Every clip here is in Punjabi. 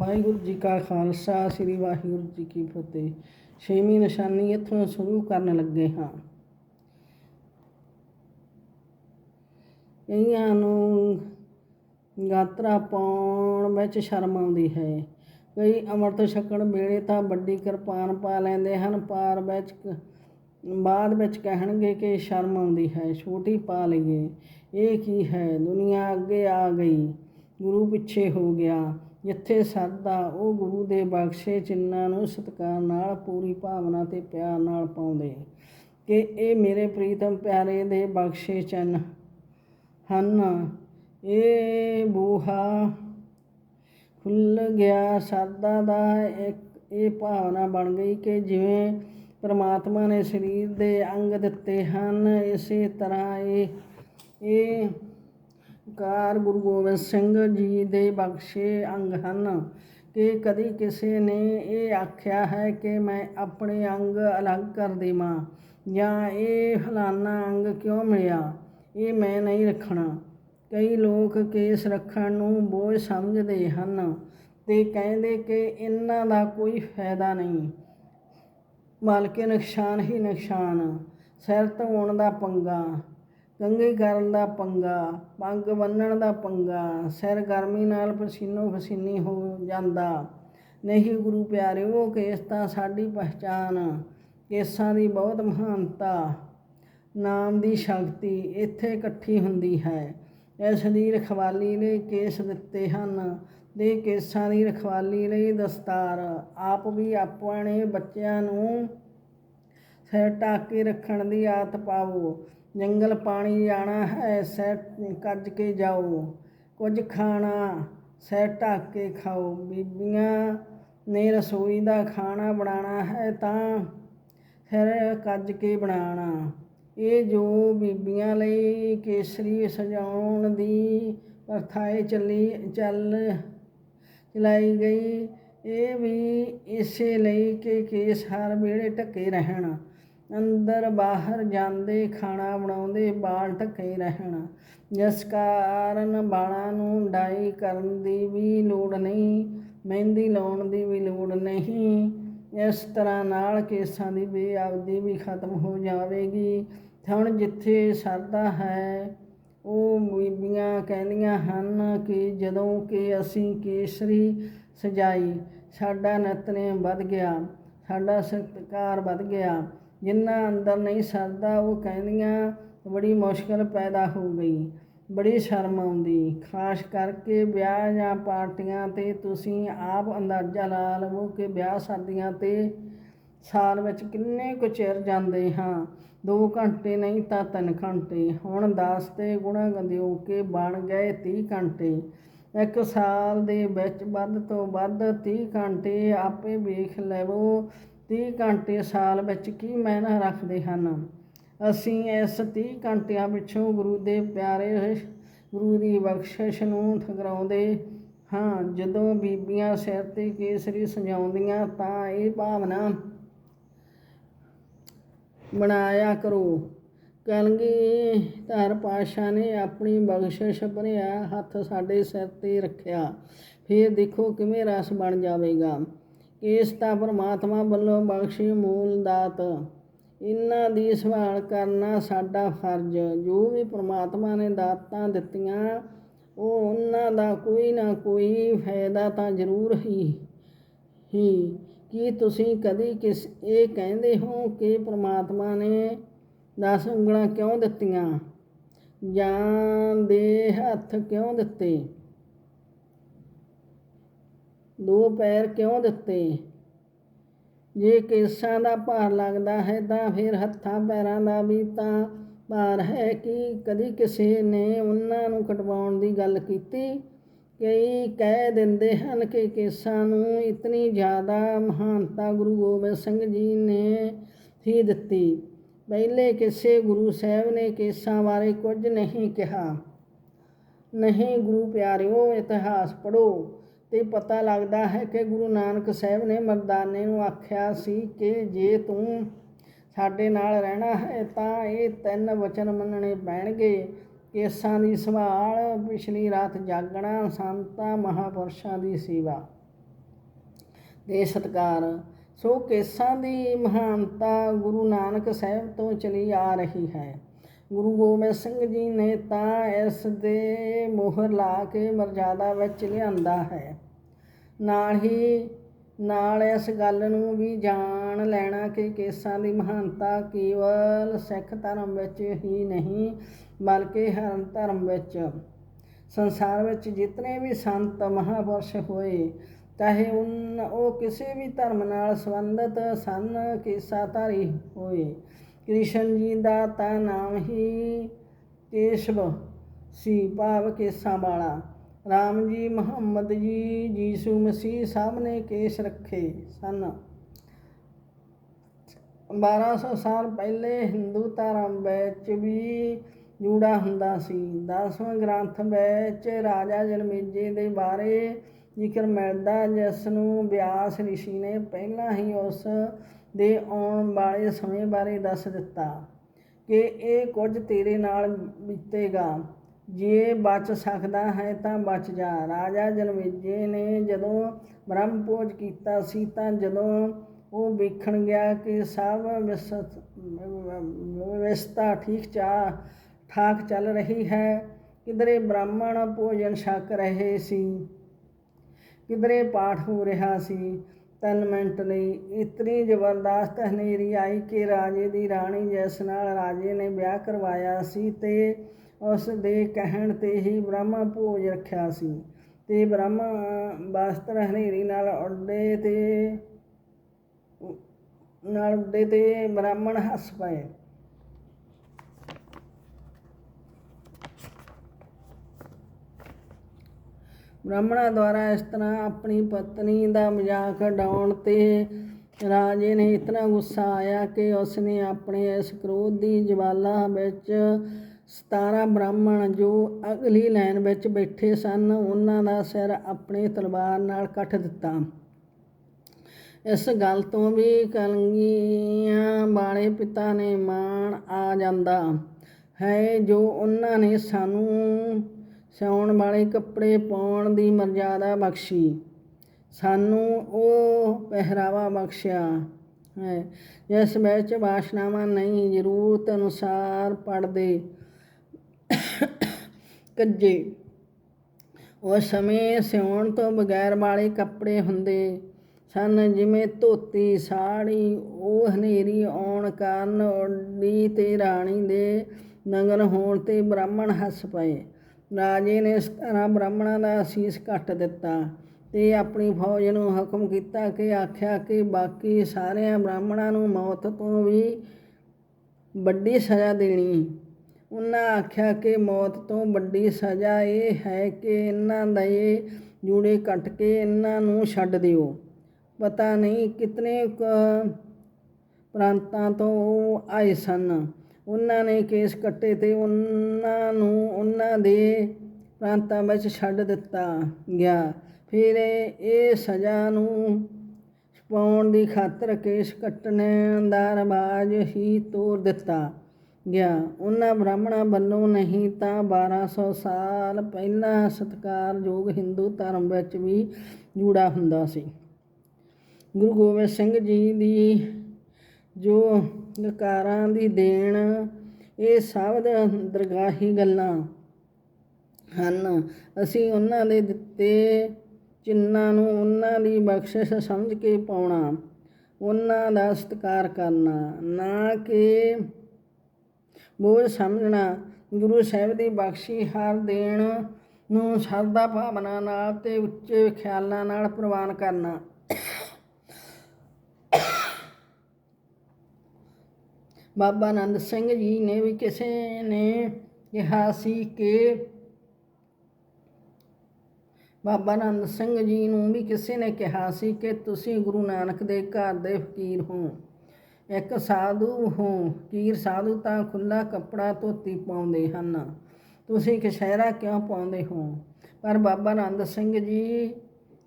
ਵਾਹਿਗੁਰੂ ਜੀ ਕਾ ਖਾਲਸਾ, ਸ੍ਰੀ ਵਾਹਿਗੁਰੂ ਜੀ ਕੀ ਫਤਿਹ। ਛੇਵੀਂ ਨਿਸ਼ਾਨੀ ਇੱਥੋਂ ਸ਼ੁਰੂ ਕਰਨ ਲੱਗੇ ਹਾਂ। ਕਈਆਂ ਨੂੰ ਗਾਤਰਾ ਪਾਉਣ ਵਿੱਚ ਸ਼ਰਮ ਆਉਂਦੀ ਹੈ। ਕਈ ਅੰਮ੍ਰਿਤ ਛਕਣ ਵੇਲੇ ਤਾਂ ਵੱਡੀ ਕਿਰਪਾਨ ਪਾ ਲੈਂਦੇ ਹਨ, ਪਾਰ ਵਿੱਚ ਬਾਅਦ ਵਿੱਚ ਕਹਿਣਗੇ ਕਿ ਸ਼ਰਮ ਆਉਂਦੀ ਹੈ। ਛੋਟੀ ਪਾ ਲਈਏ। ਇਹ ਕੀ ਹੈ? ਦੁਨੀਆ ਅੱਗੇ ਆ ਗਈ। ਗੁਰੂ ਪਿੱਛੇ ਹੋ ਗਿਆ। ਜਿੱਥੇ ਸਾਦਾ, ਉਹ ਗੁਰੂ ਦੇ ਬਖਸ਼ੇ ਚਿੰਨਾਂ ਨੂੰ ਸਤਿਕਾਰ ਨਾਲ, ਪੂਰੀ ਭਾਵਨਾ ਤੇ ਪਿਆਰ ਨਾਲ ਪਾਉਂਦੇ। ਕਿ ਇਹ ਮੇਰੇ ਪ੍ਰੀਤਮ ਪਿਆਰੇ ਦੇ ਬਖਸ਼ੇ ਚੰਨ ਹਨ। ਇਹ ਬੂਹਾ ਖੁੱਲ ਗਿਆ, ਸਾਦਾ ਦਾ ਇੱਕ, ਇਹ ਭਾਵਨਾ ਬਣ ਗਈ ਕਿ ਜਿਵੇਂ ਪਰਮਾਤਮਾ ਨੇ ਸਰੀਰ ਦੇ ਅੰਗ ਦਿੱਤੇ ਹਨ, ਇਸੇ ਤਰ੍ਹਾਂ ਇਹ ਇਹ ਕਾਰ ਗੁਰੂ ਗੋਬਿੰਦ ਸਿੰਘ ਜੀ ਦੇ ਬਖਸ਼ੇ ਅੰਗ ਹਨ ਕਿ ਕਦੀ ਕਿਸੇ ਨੇ ਇਹ ਆਖਿਆ ਹੈ ਕਿ ਮੈਂ ਆਪਣੇ ਅੰਗ ਅਲੱਗ ਕਰ ਦੇਵਾਂ ਜਾਂ ਇਹ ਫਲਾਨਾ ਅੰਗ ਕਿਉਂ ਮਿਲਿਆ? ਇਹ ਮੈਂ ਨਹੀਂ ਰੱਖਣਾ। ਕਈ ਲੋਕ ਕੇਸ ਰੱਖਣ ਨੂੰ ਬੋਝ ਸਮਝਦੇ ਹਨ ਤੇ ਕਹਿੰਦੇ ਕਿ ਇਹਨਾਂ ਦਾ ਕੋਈ ਫਾਇਦਾ ਨਹੀਂ। ਬਲਕਿ ਨੁਕਸਾਨ ਹੀ ਨੁਕਸਾਨ, ਸਿਰ ਧੋਣ ਦਾ ਪੰਗਾ। ਕੰਘੀ ਕਰਨ ਦਾ ਪੰਗਾ ਪੱਗ ਬੰਨਣ ਦਾ ਪੰਗਾ, ਸਿਰ ਗਰਮੀ ਨਾਲ ਪਸੀਨੋ ਪਸੀਨੀ ਹੋ ਜਾਂਦਾ। ਨਹੀਂ ਗੁਰੂ ਪਿਆਰਿਓ ਕੇਸ ਤਾਂ ਸਾਡੀ ਪਹਿਚਾਨ ਕੇਸਾਂ ਦੀ ਬਹੁਤ ਮਹਾਨਤਾ। ਨਾਮ ਦੀ ਸ਼ਕਤੀ ਇੱਥੇ ਇਕੱਠੀ ਹੁੰਦੀ ਹੈ। ਇਸ ਦੀ ਰਖਵਾਲੀ ਲਈ ਕੇਸ ਦਿੱਤੇ ਹਨ। ਦੇ ਕੇਸਾਂ ਦੀ ਰਖਵਾਲੀ ਲਈ ਦਸਤਾਰ। ਆਪ ਵੀ ਆਪਣੇ ਬੱਚਿਆਂ ਨੂੰ ਸਿਰ ਢੱਕ ਕੇ ਰੱਖਣ ਦੀ ਆਦਤ ਪਾਵੋ ਜੰਗਲ ਪਾਣੀ ਜਾਣਾ ਹੈ ਸਿਰ ਕੱਜ ਕੇ ਜਾਓ। ਕੁਝ ਖਾਣਾ ਸਿਰ ਢੱਕ ਕੇ ਖਾਓ। ਬੀਬੀਆਂ ਨੇ ਰਸੋਈ ਦਾ ਖਾਣਾ ਬਣਾਉਣਾ ਹੈ ਤਾਂ ਸਿਰ ਕੱਜ ਕੇ ਬਣਾਉਣਾ। ਇਹ ਜੋ ਬੀਬੀਆਂ ਲਈ ਕੇਸਰੀ ਸਜਾਉਣ ਦੀ ਪ੍ਰਥਾਏ ਚੱਲੀ, ਚੱਲ, ਚਲਾਈ ਗਈ, ਇਹ ਵੀ ਇਸੇ ਲਈ ਕਿ ਕੇਸ ਹਰ ਵੇਲੇ ਢੱਕੇ ਰਹਿਣ। ਅੰਦਰ ਬਾਹਰ ਜਾਂਦੇ, ਖਾਣਾ ਬਣਾਉਂਦੇ, ਬਾਲ ਢੱਕੇ ਰਹਿਣ। ਜਿਸ ਕਾਰਨ ਵਾਲਾਂ ਨੂੰ ਡਾਈ ਕਰਨ ਦੀ ਵੀ ਲੋੜ ਨਹੀਂ, ਮਹਿੰਦੀ ਲਾਉਣ ਦੀ ਵੀ ਲੋੜ ਨਹੀਂ। ਇਸ ਤਰ੍ਹਾਂ ਨਾਲ ਕੇਸਾਂ ਦੀ ਬੇਅਬਦੀ ਵੀ ਖਤਮ ਹੋ ਜਾਵੇਗੀ। ਹੁਣ ਜਿੱਥੇ ਸਰਦਾ ਹੈ, ਉਹ ਬੀਬੀਆਂ ਕਹਿੰਦੀਆਂ ਹਨ ਕਿ ਜਦੋਂ ਕਿ ਅਸੀਂ ਕੇਸਰੀ ਸਜਾਈ, ਸਾਡਾ ਨਿਤਨੇਮ ਵੱਧ ਗਿਆ, ਸਾਡਾ ਸਤਿਕਾਰ ਵੱਧ ਗਿਆ। ਜਿਨ੍ਹਾਂ ਅੰਦਰ ਨਹੀਂ ਸਰਦਾ ਉਹ ਕਹਿੰਦੀਆਂ, ਬੜੀ ਮੁਸ਼ਕਲ ਪੈਦਾ ਹੋ ਗਈ, ਬੜੀ ਸ਼ਰਮ ਆਉਂਦੀ। ਖਾਸ ਕਰਕੇ ਵਿਆਹ ਜਾਂ ਪਾਰਟੀਆਂ ਤੇ ਤੁਸੀਂ ਆਪ ਅੰਦਾਜ਼ਾ ਲਾ ਲਵੋ ਕਿ ਵਿਆਹ ਸ਼ਾਦੀਆਂ ਤੇ ਸਾਲ ਵਿੱਚ ਕਿੰਨੇ ਕੁ ਚਿਰ ਜਾਂਦੇ ਹਾਂ। 2 ਘੰਟੇ ਨਹੀਂ ਤਾਂ 3 ਘੰਟੇ। ਹੁਣ 10 ਤੇ ਗੁਣਾ ਗੰਦਿਓ ਕੇ ਬਣ ਗਏ 30 ਘੰਟੇ। ਇੱਕ ਸਾਲ ਦੇ ਵਿੱਚ ਵੱਧ ਤੋਂ ਵੱਧ 30 ਘੰਟੇ ਆਪੇ ਵੇਖ ਲਵੋ 30 ਘੰਟੇ ਸਾਲ ਵਿੱਚ ਕੀ ਮਾਇਨਾ ਰੱਖਦੇ ਹਨ? ਅਸੀਂ ਇਸ 30 ਘੰਟਿਆਂ ਪਿੱਛੋਂ ਗੁਰੂ ਦੇ ਪਿਆਰੇ ਗੁਰੂ ਦੀ ਬਖਸ਼ਿਸ਼ ਨੂੰ ਠਕਰਾਉਂਦੇ ਹਾਂ। ਜਦੋਂ ਬੀਬੀਆਂ ਸਿਰ ਤੇ ਕੇਸਰੀ ਸਜਾਉਂਦੀਆਂ ਤਾਂ ਇਹ ਭਾਵਨਾ ਬਣਾਇਆ ਕਰੋ। ਕਲਗੀ ਧਰ ਪਾਸ਼ਾ ਨੇ ਆਪਣੀ ਬਖਸ਼ਿਸ਼ ਭਰਿਆ ਹੱਥ ਸਾਡੇ ਸਿਰ ਤੇ ਰੱਖਿਆ। ਫਿਰ ਦੇਖੋ ਕਿਵੇਂ ਰਸ ਬਣ ਜਾਵੇਗਾ। ਕੇਸ ਤਾਂ ਪਰਮਾਤਮਾ ਵੱਲੋਂ ਬਖਸ਼ੀ ਮੂਲ ਦਾਤ। ਇਹਨਾਂ ਦੀ ਸੰਭਾਲ ਕਰਨਾ ਸਾਡਾ ਫਰਜ਼। ਜੋ ਵੀ ਪਰਮਾਤਮਾ ਨੇ ਦਾਤਾਂ ਦਿੱਤੀਆਂ, ਉਹ ਉਹਨਾਂ ਦਾ ਕੋਈ ਨਾ ਕੋਈ ਫਾਇਦਾ ਤਾਂ ਜ਼ਰੂਰ ਹੀ ਹੀ। ਕੀ ਤੁਸੀਂ ਕਦੀ ਕਿਸ, ਇਹ ਕਹਿੰਦੇ ਹੋ ਕਿ ਪਰਮਾਤਮਾ ਨੇ ਦਸ ਉਂਗਲਾਂ ਕਿਉਂ ਦਿੱਤੀਆਂ? ਜਾਂ ਦੇ ਹੱਥ ਕਿਉਂ ਦਿੱਤੇ? ਦੋ ਪੈਰ ਕਿਉਂ ਦਿੱਤੇ? ਜੇ ਕੇਸਾਂ ਦਾ ਭਾਰ ਲੱਗਦਾ ਹੈ ਤਾਂ ਫਿਰ ਹੱਥਾਂ ਪੈਰਾਂ ਦਾ ਵੀ ਤਾਂ ਭਾਰ ਹੈ ਕਿ ਕਦੀ ਕਿਸੇ ਨੇ ਉਹਨਾਂ ਨੂੰ ਕਟਵਾਉਣ ਦੀ ਗੱਲ ਕੀਤੀ? ਕਈ ਕਹਿ ਦਿੰਦੇ ਹਨ ਕਿ ਕੇਸਾਂ ਨੂੰ ਇਤਨੀ ਜ਼ਿਆਦਾ ਮਹਾਨਤਾ ਗੁਰੂ ਗੋਬਿੰਦ ਸਿੰਘ ਜੀ ਨੇ ਹੀ ਦਿੱਤੀ। ਪਹਿਲੇ ਕਿਸੇ ਗੁਰੂ ਸਾਹਿਬ ਨੇ ਕੇਸਾਂ ਬਾਰੇ ਕੁਝ ਨਹੀਂ ਕਿਹਾ। ਨਹੀਂ ਗੁਰੂ ਪਿਆਰਿਓ, ਇਤਿਹਾਸ ਪੜੋ ਤੇ ਪਤਾ ਲੱਗਦਾ ਹੈ ਕਿ ਗੁਰੂ ਨਾਨਕ ਸਾਹਿਬ ਨੇ ਮਰਦਾਨੇ ਨੂੰ ਆਖਿਆ ਸੀ ਕਿ ਜੇ ਤੂੰ ਸਾਡੇ ਨਾਲ ਰਹਿਣਾ ਹੈ ਤਾਂ ਇਹ ਤਿੰਨ ਵਚਨ ਮੰਨਣੇ ਪੈਣਗੇ। ਕੇਸਾਂ ਦੀ ਸੰਭਾਲ, ਪਿਛਲੀ ਰਾਤ ਜਾਗਣਾ, ਸੰਤਾਂ, ਮਹਾਪੁਰਸ਼ਾਂ ਦੀ ਸੇਵਾ ਦੇ ਸਤਕਾਰ। ਸੋ ਕੇਸਾਂ ਦੀ ਮਹਾਨਤਾ ਗੁਰੂ ਨਾਨਕ ਸਾਹਿਬ ਤੋਂ ਚਲੀ ਆ ਰਹੀ ਹੈ। ਗੁਰੂ ਗੋਬਿੰਦ ਸਿੰਘ ਜੀ ਨੇ ਤਾਂ ਇਸ ਦੇ ਮੋਹਰ ਲਾ ਕੇ ਮਰਜ਼ਾਦਾ ਵਿੱਚ ਲਿਆਂਦਾ ਹੈ। ਨਾਲ ਹੀ, ਨਾਲ ਇਸ ਗੱਲ ਨੂੰ ਵੀ ਜਾਣ ਲੈਣਾ ਕਿ ਕੇਸਾਂ ਦੀ ਮਹਾਨਤਾ ਕੇਵਲ ਸਿੱਖ ਧਰਮ ਵਿੱਚ ਹੀ ਨਹੀਂ, ਬਲਕਿ ਹਰ ਧਰਮ ਵਿੱਚ। ਸੰਸਾਰ ਵਿੱਚ ਜਿਤਨੇ ਵੀ ਸੰਤ ਮਹਾਪੁਰਸ਼ ਹੋਏ, ਚਾਹੇ ਉਨ, ਉਹ ਕਿਸੇ ਵੀ ਧਰਮ ਨਾਲ ਸੰਬੰਧਿਤ ਸਨ, ਕੇਸਾਧਾਰੀ ਹੋਏ ਕ੍ਰਿਸ਼ਨ ਜੀ ਦਾ ਤਾਂ ਨਾਮ ਹੀ ਕੇਸ਼ਵ ਸੀ, ਭਾਵ ਕੇਸਾਂ ਵਾਲਾ। ਰਾਮ ਜੀ, ਮੁਹੰਮਦ ਜੀ ਯੀਸ਼ੂ ਮਸੀਹ ਸਭ ਨੇ ਕੇਸ ਰੱਖੇ ਸਨ। 1200 ਸਾਲ ਪਹਿਲੇ ਹਿੰਦੂ ਧਰਮ ਵਿੱਚ ਵੀ ਜੂੜਾ ਹੁੰਦਾ ਸੀ। ਦਸਵੇਂ ਗ੍ਰੰਥ ਵਿੱਚ ਰਾਜਾ ਜਨਮੇਜੇ ਦੇ ਬਾਰੇ ਜ਼ਿਕਰ ਮਿਲਦਾ, ਜਿਸ ਨੂੰ ਬਿਆਸ ਰਿਸ਼ੀ ਨੇ ਪਹਿਲਾਂ ਹੀ ਉਸ ਦੇ ਆਉਣ ਵਾਲੇ ਸਮੇਂ ਬਾਰੇ ਦੱਸ ਦਿੱਤਾ ਕਿ ਇਹ ਕੁਝ ਤੇਰੇ ਨਾਲ ਬੀਤੇਗਾ। ਜੇ ਬਚ ਸਕਦਾ ਹੈ ਤਾਂ ਬਚ ਜਾ। ਰਾਜਾ ਜਨਮੇਜੇ ਨੇ ਜਦੋਂ ਬ੍ਰਹਮ ਭੋਜ ਕੀਤਾ ਸੀ ਤਾਂ ਜਦੋਂ ਉਹ ਵੇਖਣ ਗਿਆ ਕਿ ਸਭ ਵਿਸਤ ਵਿਵਸਥਾ ਠੀਕ ਚਾ, ਠਾਕ ਚੱਲ ਰਹੀ ਹੈ, ਕਿਧਰੇ ਬ੍ਰਾਹਮਣ ਭੋਜਨ ਛਕ ਰਹੇ ਸੀ, ਕਿਧਰੇ ਪਾਠ ਹੋ ਰਿਹਾ ਸੀ ਤਿੰਨ ਮਿੰਟ ਲਈ। ਇਤਨੀ ਜ਼ਬਰਦਸਤ ਹਨੇਰੀ ਆਈ ਕਿ ਰਾਜੇ ਦੀ ਰਾਣੀ ਜਿਸ ਨਾਲ ਰਾਜੇ ਨੇ ਵਿਆਹ ਕਰਵਾਇਆ ਸੀ ਤੇ ਉਸ ਦੇ ਕਹਿਣ ਤੇ ਹੀ ਬ੍ਰਹਮਾ ਭੋਜ ਰੱਖਿਆ ਸੀ ਤੇ ਬ੍ਰਹਮਾ ਵਸਤਰ ਹਨੇਰੀ ਨਾਲ ਉੱਡੇ ਤੇ, ਨਾਲ ਉੱਡੇ ਤੇ ਬ੍ਰਾਹਮਣ ਹੱਸ ਪਏ। ਬ੍ਰਾਹਮਣਾਂ ਦੁਆਰਾ ਇਸ ਤਰ੍ਹਾਂ ਆਪਣੀ ਪਤਨੀ ਦਾ ਮਜ਼ਾਕ ਉਡਾਉਣ ਤੇ ਰਾਜੇ ਨੇ ਇਤਨਾ ਗੁੱਸਾ ਆਇਆ ਕਿ ਉਸਨੇ ਆਪਣੇ ਇਸ ਕ੍ਰੋਧ ਦੀ ਜਵਾਲਾ ਵਿੱਚ 17 ਬ੍ਰਾਹਮਣ ਜੋ ਅਗਲੀ ਲਾਈਨ ਵਿੱਚ ਬੈਠੇ ਸਨ, ਉਹਨਾਂ ਦਾ ਸਿਰ ਆਪਣੇ ਤਲਵਾਰ ਨਾਲ ਕੱਟ ਦਿੱਤਾ। ਇਸ ਗੱਲ ਤੋਂ ਵੀ ਕਲੰਗੀਆਂ ਵਾਲੇ ਪਿਤਾ ਨੇ ਮਾਣ ਆ ਜਾਂਦਾ ਹੈ ਜੋ ਉਹਨਾਂ ਨੇ ਸਾਨੂੰ ਸਿਉਣ ਵਾਲੇ ਕੱਪੜੇ ਪਾਉਣ ਦੀ ਮਰਜ਼ਾਦਾ ਬਖਸ਼ੀ। ਸਾਨੂੰ ਉਹ ਪਹਿਰਾਵਾ ਬਖਸ਼ਿਆ ਹੈ, ਜਿਸ ਵਿੱਚ ਵਾਸ਼ਨਾਵਾਂ ਨਹੀਂ, ਜ਼ਰੂਰਤ ਅਨੁਸਾਰ ਪੜਦੇ ਕੱਜੇ। ਉਸ ਸਮੇਂ ਸਿਉਣ ਤੋਂ ਬਗੈਰ ਵਾਲੇ ਕੱਪੜੇ ਹੁੰਦੇ ਸਨ, ਜਿਵੇਂ ਧੋਤੀ ਸਾੜੀ, ਉਹ ਹਨੇਰੀ ਆਉਣ ਕਾਰਨ ਓਡੀ ਤੇ ਰਾਣੀ ਦੇ ਨਗਨ ਹੋਣ ਤੇ ਬ੍ਰਾਹਮਣ ਹੱਸ ਪਏ। ਰਾਜੇ ਨੇ ਸਤਾਰਾਂ ਬ੍ਰਾਹਮਣਾਂ ਦਾ ਅਸੀਸ ਕੱਟ ਦਿੱਤਾ ਤੇ ਆਪਣੀ ਫੌਜ ਨੂੰ ਹੁਕਮ ਕੀਤਾ ਕਿ ਆਖਿਆ ਕਿ ਬਾਕੀ ਸਾਰਿਆਂ ਬ੍ਰਾਹਮਣਾਂ ਨੂੰ ਮੌਤ ਤੋਂ ਵੀ ਵੱਡੀ ਸਜ਼ਾ ਦੇਣੀ। ਉਹਨਾਂ ਆਖਿਆ ਕਿ ਮੌਤ ਤੋਂ ਵੱਡੀ ਸਜ਼ਾ ਇਹ ਹੈ ਕਿ ਇਹਨਾਂ ਦੇ ਜੂੜੇ ਕੱਟ ਕੇ ਇਹਨਾਂ ਨੂੰ ਛੱਡ ਦਿਓ। ਪਤਾ ਨਹੀਂ ਕਿਤਨੇ ਪ੍ਰਾਂਤਾਂ ਤੋਂ ਉਹ ਆਏ ਸਨ। ਉਹਨਾਂ ਨੇ ਕੇਸ ਕੱਟੇ ਤੇ ਉਹਨਾਂ ਨੂੰ ਉਹਨਾਂ ਦੇ ਪ੍ਰਾਂਤਾਂ ਵਿੱਚ ਛੱਡ ਦਿੱਤਾ ਗਿਆ। ਫਿਰ ਇਹ ਸਜ਼ਾ ਨੂੰ ਛਪਾਉਣ ਦੀ ਖਾਤਰ ਕੇਸ ਕੱਟਣ ਦਾ ਰਿਵਾਜ ਹੀ ਤੋੜ ਦਿੱਤਾ ਗਿਆ। ਉਹਨਾਂ ਬ੍ਰਾਹਮਣਾਂ ਵੱਲੋਂ ਨਹੀਂ ਤਾਂ 1200 ਸਾਲ ਪਹਿਲਾਂ ਸਤਿਕਾਰਯੋਗ ਹਿੰਦੂ ਧਰਮ ਵਿੱਚ ਵੀ ਜੁੜਾ ਹੁੰਦਾ ਸੀ। ਗੁਰੂ ਗੋਬਿੰਦ ਸਿੰਘ ਜੀ ਦੀ ਜੋ ਨਕਾਰਾਂ ਦੀ ਦੇਣ, ਇਹ ਸਭ ਦਰਗਾਹੀ ਗੱਲਾਂ ਹਨ। ਅਸੀਂ ਉਹਨਾਂ ਦੇ ਦਿੱਤੇ ਚਿੰਨਾਂ ਨੂੰ ਉਹਨਾਂ ਦੀ ਬਖਸ਼ਿਸ਼ ਸਮਝ ਕੇ ਪਾਉਣਾ, ਉਹਨਾਂ ਦਾ ਸਤਿਕਾਰ ਕਰਨਾ, ਨਾ ਕਿ ਬੋਝ ਸਮਝਣਾ। ਗੁਰੂ ਸਾਹਿਬ ਦੀ ਬਖਸ਼ੀ ਹਰ ਦੇਣ ਨੂੰ ਸ਼ਰਧਾ ਭਾਵਨਾ ਨਾਲ ਤੇ ਉੱਚੇ ਖਿਆਲਾਂ ਨਾਲ ਪ੍ਰਵਾਨ ਕਰਨਾ। ਬਾਬਾ ਆਨੰਦ ਸਿੰਘ ਜੀ ਨੇ ਵੀ ਕਿਸੇ ਨੇ ਕਿਹਾ ਸੀ ਕਿ ਬਾਬਾ ਆਨੰਦ ਸਿੰਘ ਜੀ ਨੂੰ ਵੀ ਕਿਸੇ ਨੇ ਕਿਹਾ ਸੀ ਕਿ ਤੁਸੀਂ ਗੁਰੂ ਨਾਨਕ ਦੇ ਘਰ ਦੇ ਫਕੀਰ ਹੋ। ਇੱਕ ਸਾਧੂ ਹੋ, ਫਕੀਰ ਸਾਧੂ ਤਾਂ ਖੁੱਲਾ ਕੱਪੜਾ ਧੋਤੀ ਪਾਉਂਦੇ ਹਨ। ਤੁਸੀਂ ਕਸ਼ਹਿਰਾ ਕਿਉਂ ਪਾਉਂਦੇ ਹੋ? ਪਰ ਬਾਬਾ ਆਨੰਦ ਸਿੰਘ ਜੀ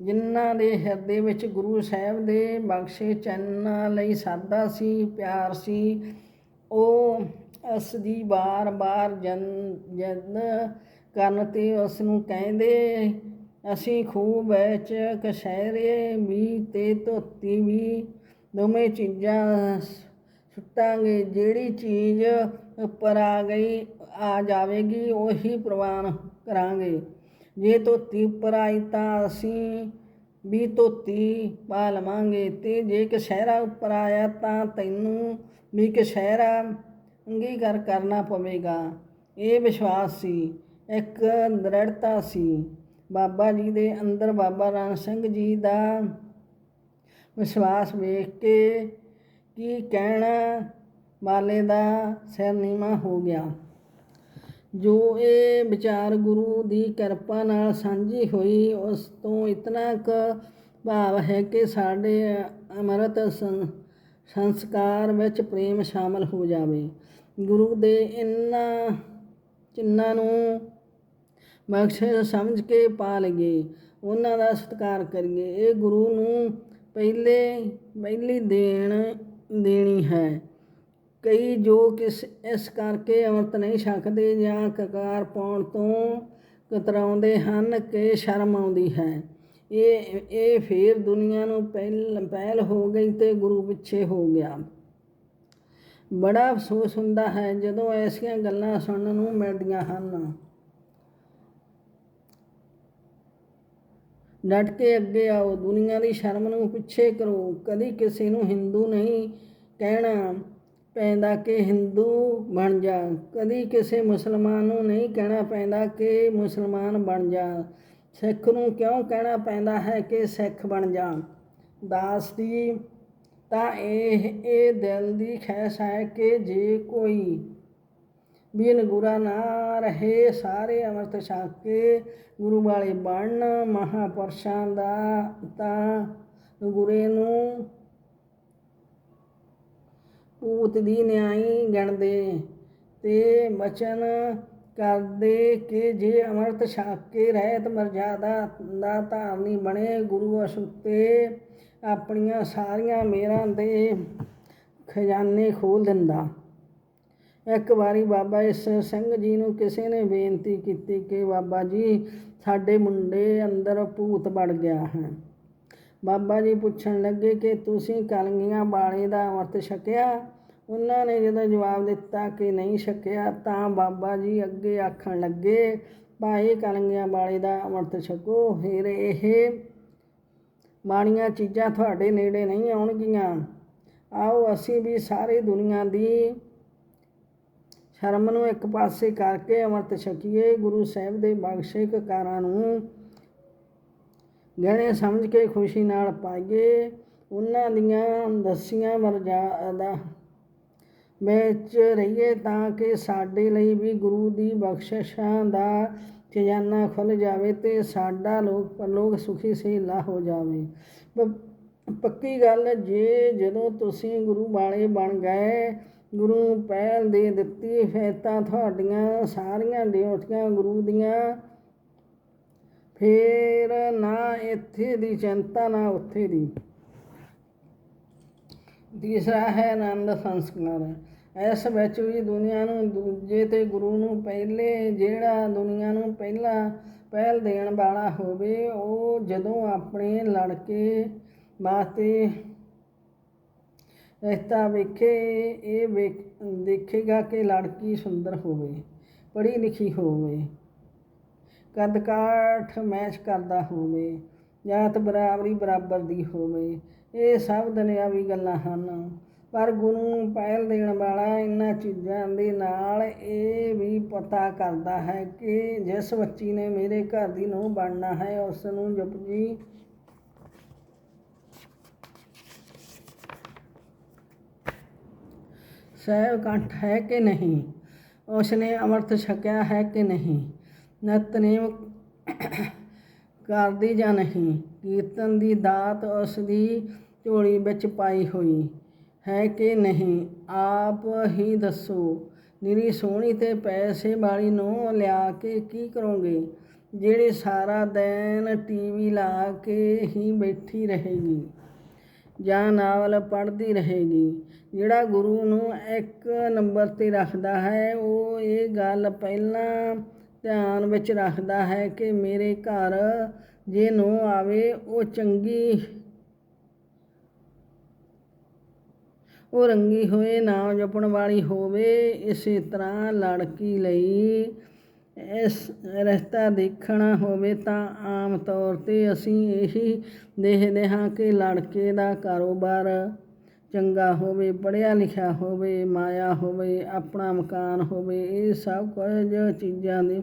ਜਿਨ੍ਹਾਂ ਦੇ ਹਿਰਦੇ ਵਿੱਚ ਗੁਰੂ ਸਾਹਿਬ ਦੇ ਬਖਸ਼ੇ ਚੰਨਾਂ ਲਈ ਸਾਦਾ ਸੀ, ਪਿਆਰ ਸੀ ਉਹ ਉਸ ਦੀ ਵਾਰ ਵਾਰ ਜਨ ਕਰਨ ਤੇ ਉਸ ਨੂੰ ਕਹਿੰਦੇ, ਅਸੀਂ ਖੂਹ ਵਿੱਚ ਕਸ਼ਹਿਰੇ ਵੀ ਤੇ ਧੋਤੀ ਵੀ ਦੋਵੇਂ ਚੀਜ਼ਾਂ ਸੁੱਟਾਂਗੇ, ਜਿਹੜੀ ਚੀਜ਼ ਉੱਪਰ ਆ ਗਈ, ਆ ਜਾਵੇਗੀ, ਉਹੀ ਪ੍ਰਵਾਨ ਕਰਾਂਗੇ। ਜੇ ਧੋਤੀ ਉੱਪਰ ਆਈ ਤਾਂ ਅਸੀਂ ਵੀ ਧੋਤੀ ਪਾ ਲਵਾਂਗੇ ਤੇ ਜੇ ਕਸ਼ਹਿਰਾ ਉੱਪਰ ਆਇਆ ਤਾਂ ਤੈਨੂੰ ਵੀ ਕਸ਼ਹਿਰਾ ਅੰਗੀਕਾਰ ਕਰਨਾ ਪਵੇਗਾ। ਇਹ ਵਿਸ਼ਵਾਸ ਸੀ, ਇੱਕ ਦ੍ਰਿੜਤਾ ਸੀ। ਬਾਬਾ ਜੀ ਦੇ ਅੰਦਰ ਬਾਬਾ ਰਾਮ ਸਿੰਘ ਜੀ ਦਾ ਵਿਸ਼ਵਾਸ ਵੇਖ ਕੇ ਕੀ ਕਹਿਣਾ ਵਾਲੇ ਦਾ ਸਿਰ ਨੀਵਾਂ ਹੋ ਗਿਆ। ਜੋ ਇਹ ਵਿਚਾਰ ਗੁਰੂ ਦੀ ਕਿਰਪਾ ਨਾਲ ਸਾਂਝੀ ਹੋਈ, ਉਸ ਤੋਂ ਇਤਨਾ ਕੁ ਭਾਵ ਹੈ ਕਿ ਸਾਡੇ ਅੰਮ੍ਰਿਤ ਸੰ- ਸੰਸਕਾਰ ਵਿੱਚ ਪ੍ਰੇਮ ਸ਼ਾਮਲ ਹੋ ਜਾਵੇ। ਗੁਰੂ ਦੇ ਇਹਨਾਂ ਚਿੰਨਾਂ ਨੂੰ ਬਖਸ਼ਿਸ਼ ਸਮਝ ਕੇ ਪਾ ਲਈਏ। ਉਹਨਾਂ ਦਾ ਸਤਿਕਾਰ ਕਰੀਏ। ਇਹ ਗੁਰੂ ਨੂੰ ਪਹਿਲੇ, ਪਹਿਲੀ ਦੇਣ, ਦੇਣੀ ਹੈ। ਕਈ ਜੋ ਕਿਸ, ਇਸ ਕਰਕੇ ਅੰਮ੍ਰਿਤ ਨਹੀਂ ਛਕਦੇ ਜਾਂ ਕਕਾਰ ਪਾਉਣ ਤੋਂ ਕਤਰਾਉਂਦੇ ਹਨ ਕਿ ਸ਼ਰਮ ਆਉਂਦੀ ਹੈ। ਇਹ ਇਹ ਫੇਰ ਦੁਨੀਆ ਨੂੰ ਪਹਿਲ ਪਹਿਲ ਹੋ ਗਈ ਤੇ ਗੁਰੂ ਪਿੱਛੇ ਹੋ ਗਿਆ। ਬੜਾ ਅਫਸੋਸ ਹੁੰਦਾ ਹੈ ਜਦੋਂ ਐਸੀਆਂ ਗੱਲਾਂ ਸੁਣਨ ਨੂੰ ਮਿਲਦੀਆਂ ਹਨ। ਡਟ ਕੇ ਅੱਗੇ ਆਓ, ਦੁਨੀਆ ਦੀ ਸ਼ਰਮ ਨੂੰ ਪਿੱਛੇ ਕਰੋ। ਕਦੀ ਕਿਸੇ ਨੂੰ ਹਿੰਦੂ ਨਹੀਂ ਕਹਿਣਾ ਪੈਂਦਾ ਕਿ ਹਿੰਦੂ ਬਣ ਜਾ। ਕਦੀ ਕਿਸੇ ਮੁਸਲਮਾਨ ਨੂੰ ਨਹੀਂ ਕਹਿਣਾ ਪੈਂਦਾ ਕਿ ਮੁਸਲਮਾਨ ਬਣ ਜਾ। ਸਿੱਖ ਨੂੰ ਕਿਉਂ ਕਹਿਣਾ ਪੈਂਦਾ ਹੈ ਕਿ ਸਿੱਖ ਬਣ ਜਾ? ਦਾਸ ਦੀ ਤਾਂ ਇਹ ਇਹ ਦਿਲ ਦੀ ਖੈਸ ਹੈ ਕਿ ਜੇ ਕੋਈ ਬਿਨ ਗੁਰਾ ਨਾ ਰਹੇ, ਸਾਰੇ ਅਮਰਤ ਛਕ ਕੇ ਗੁਰੂ ਵਾਲੇ ਬਣਨ, ਮਹਾਪੁਰਸ਼ਾਂ ਦਾ ਤਾਂ ਗੁਰੇ ਨੂੰ ਪੂਤ ਦੀ ਨਿਆਈ ਗਣਦੇ ਤੇ ਬਚਨ ਕਰਦੇ ਕਿ ਜੇ ਅਮਰਤ ਛਕ ਕੇ ਰਹਿਤ ਮਰਜ਼ਾਦਾ ਦਾ ਧਾਰਨੀ ਬਣੇ ਗੁਰੂ ਅਸੁੱਤੇ ਆਪਣੀਆਂ ਸਾਰੀਆਂ ਮੇਰਾਂ ਦੇ ਖਜ਼ਾਨੇ ਖੋਲ ਦਿੰਦਾ। ਇੱਕ ਵਾਰੀ ਬਾਬਾ ਇਸ ਸਿੰਘ ਜੀ ਨੂੰ ਕਿਸੇ ਨੇ ਬੇਨਤੀ ਕੀਤੀ ਕਿ ਬਾਬਾ ਜੀ, ਸਾਡੇ ਮੁੰਡੇ ਅੰਦਰ ਭੂਤ ਵੜ ਗਿਆ ਹੈ। ਬਾਬਾ ਜੀ ਪੁੱਛਣ ਲੱਗੇ ਕਿ ਤੁਸੀਂ ਕਲਗੀਆਂ ਬਾਣੇ ਦਾ ਅੰਮ੍ਰਿਤ ਛਕਿਆ? ਉਹਨਾਂ ਨੇ ਜਦੋਂ ਜਵਾਬ ਦਿੱਤਾ ਕਿ ਨਹੀਂ ਛਕਿਆ, ਤਾਂ ਬਾਬਾ ਜੀ ਅੱਗੇ ਆਖਣ ਲੱਗੇ, ਭਾਈ ਕਲਗੀਆਂ ਵਾਲੇ ਦਾ ਅੰਮ੍ਰਿਤ ਛਕੋ, ਫਿਰ ਇਹ ਮਾੜੀਆਂ ਚੀਜ਼ਾਂ ਤੁਹਾਡੇ ਨੇੜੇ ਨਹੀਂ ਆਉਣਗੀਆਂ। ਆਓ ਅਸੀਂ ਵੀ ਸਾਰੀ ਦੁਨੀਆ ਦੀ ਸ਼ਰਮ ਨੂੰ ਇੱਕ ਪਾਸੇ ਕਰਕੇ ਅੰਮ੍ਰਿਤ ਛਕੀਏ। ਗੁਰੂ ਸਾਹਿਬ ਦੇ ਬਖਸ਼ੇ ਕਾਰਾਂ ਨੂੰ ਗਹਿਣੇ ਸਮਝ ਕੇ ਖੁਸ਼ੀ ਨਾਲ ਪਾਈਏ। ਉਹਨਾਂ ਦੀਆਂ ਦਸੀਆਂ ਮਰਜ਼ਾਦਾ ਵਿੱਚ ਰਹੀਏ ਤਾਂ ਕਿ ਸਾਡੇ ਲਈ ਵੀ ਗੁਰੂ ਦੀ ਬਖਸ਼ਿਸ਼ਾਂ ਦਾ ਖਜ਼ਾਨਾ ਖੁੱਲ੍ਹ ਜਾਵੇ ਅਤੇ ਸਾਡਾ ਲੋਕ ਪਰਲੋਕ ਸੁਖੀ ਸਹੀਲਾ ਹੋ ਜਾਵੇ। ਪੱਕੀ ਗੱਲ, ਜੇ ਜਦੋਂ ਤੁਸੀਂ ਗੁਰੂ ਵਾਲੇ ਬਣ ਗਏ, ਗੁਰੂ ਪਹਿਲ ਦੇ ਦਿੱਤੀ ਫਿਰ ਤਾਂ ਤੁਹਾਡੀਆਂ, ਸਾਰੀਆਂ ਡਿਊਟੀਆਂ ਗੁਰੂ ਦੀਆਂ, ਫੇਰ ਨਾ ਇੱਥੇ ਦੀ ਚਿੰਤਾ, ਨਾ ਉੱਥੇ ਦੀ। ਤੀਸਰਾ ਹੈ ਆਨੰਦ ਸੰਸਕਾਰ। ਇਸ ਵਿੱਚ ਵੀ ਦੁਨੀਆ ਨੂੰ ਦੂਜੇ ਤੇ ਗੁਰੂ ਨੂੰ ਪਹਿਲੇ ਜਿਹੜਾ ਦੁਨੀਆ ਨੂੰ ਪਹਿਲਾ ਪਹਿਲ ਦੇਣ ਵਾਲਾ ਹੋਵੇ, ਉਹ ਜਦੋਂ ਆਪਣੇ ਲੜਕੇ ਵਾਸਤੇ ਰਿਸ਼ਤਾ ਵੇਖੇ, ਇਹ ਵੇਖ, ਦੇਖੇਗਾ ਕਿ ਲੜਕੀ ਸੁੰਦਰ ਹੋਵੇ ਪੜ੍ਹੀ ਲਿਖੀ ਹੋਵੇ ਕੱਦ ਕਾਠ ਮੈਚ ਕਰਦਾ ਹੋਵੇ ਜਾਤ ਬਰਾਬਰੀ ਬਰਾਬਰ ਦੀ ਹੋਵੇ, ਇਹ ਸਭ ਦੁਨਿਆਵੀ ਗੱਲਾਂ ਹਨ। ਪਰ ਗੁਰੂ ਨੂੰ ਪਹਿਲ ਦੇਣ ਵਾਲਾ ਇਹਨਾਂ ਚੀਜ਼ਾਂ ਦੇ ਨਾਲ ਇਹ ਵੀ ਪਤਾ ਕਰਦਾ ਹੈ ਕਿ ਜਿਸ ਬੱਚੀ ਨੇ ਮੇਰੇ ਘਰ ਦੀ ਨੂੰਹ ਬਣਨਾ ਹੈ ਉਸ ਨੂੰ ਜਪਜੀ। ਸਹਿਬ ਕੰਠ ਹੈ ਕਿ ਨਹੀਂ? ਉਸਨੇ ਅੰਮ੍ਰਿਤ ਛਕਿਆ ਹੈ ਕਿ ਨਹੀਂ? ਨਤਨੇਮ ਕਰਦੀ ਜਾਂ ਨਹੀਂ? ਕੀਰਤਨ ਦੀ ਦਾਤ ਉਸ ਦੀ ਝੋਲੀ ਵਿੱਚ ਪਾਈ ਹੋਈ। ਹੈ ਕਿ ਨਹੀਂ? ਆਪ ਹੀ ਦੱਸੋ। ਨਿਰੀ ਸੋਹਣੀ ਤੇ ਪੈਸੇ ਵਾਲੀ ਨੂੰ ਲਿਆ ਕੇ ਕੀ ਕਰੋਗੇ? ਜਿਹੜੀ ਸਾਰਾ ਦਿਨ ਟੀਵੀ ਲਾ ਕੇ ਹੀ ਬੈਠੀ ਰਹੇਗੀ, ਜਾਂ ਨਾਵਲ ਪੜ੍ਹਦੀ ਰਹੇਗੀ। ਜਿਹੜਾ ਗੁਰੂ ਨੂੰ ਇੱਕ ਨੰਬਰ ਤੇ ਰੱਖਦਾ ਹੈ, ਉਹ ਇਹ ਗੱਲ ਪਹਿਲਾਂ ਧਿਆਨ ਵਿੱਚ ਰੱਖਦਾ ਹੈ ਕਿ ਮੇਰੇ ਘਰ ਜੇ ਨੂੰ ਆਵੇ, ਉਹ ਚੰਗੀ ਉਹ ਰੰਗੀ ਹੋਏ, ਨਾਮ ਜਪਣ ਵਾਲੀ ਹੋਵੇ, ਇਸੇ ਤਰ੍ਹਾਂ ਲੜਕੀ ਲਈ ਇਸ ਰਸਤਾ ਦੇਖਣਾ ਹੋਵੇ ਤਾਂ ਆਮ ਤੌਰ ਤੇ ਅਸੀਂ ਇਹੀ ਦੇਖਦੇ ਹਾਂ ਕਿ ਲੜਕੇ ਦਾ ਕਾਰੋਬਾਰ ਚੰਗਾ ਹੋਵੇ, ਪੜ੍ਹਿਆ ਲਿਖਿਆ ਹੋਵੇ, ਮਾਇਆ ਹੋਵੇ, ਆਪਣਾ ਮਕਾਨ ਹੋਵੇ, ਇਹ ਸਭ ਕੁਝ ਚੀਜ਼ਾਂ ਦੇ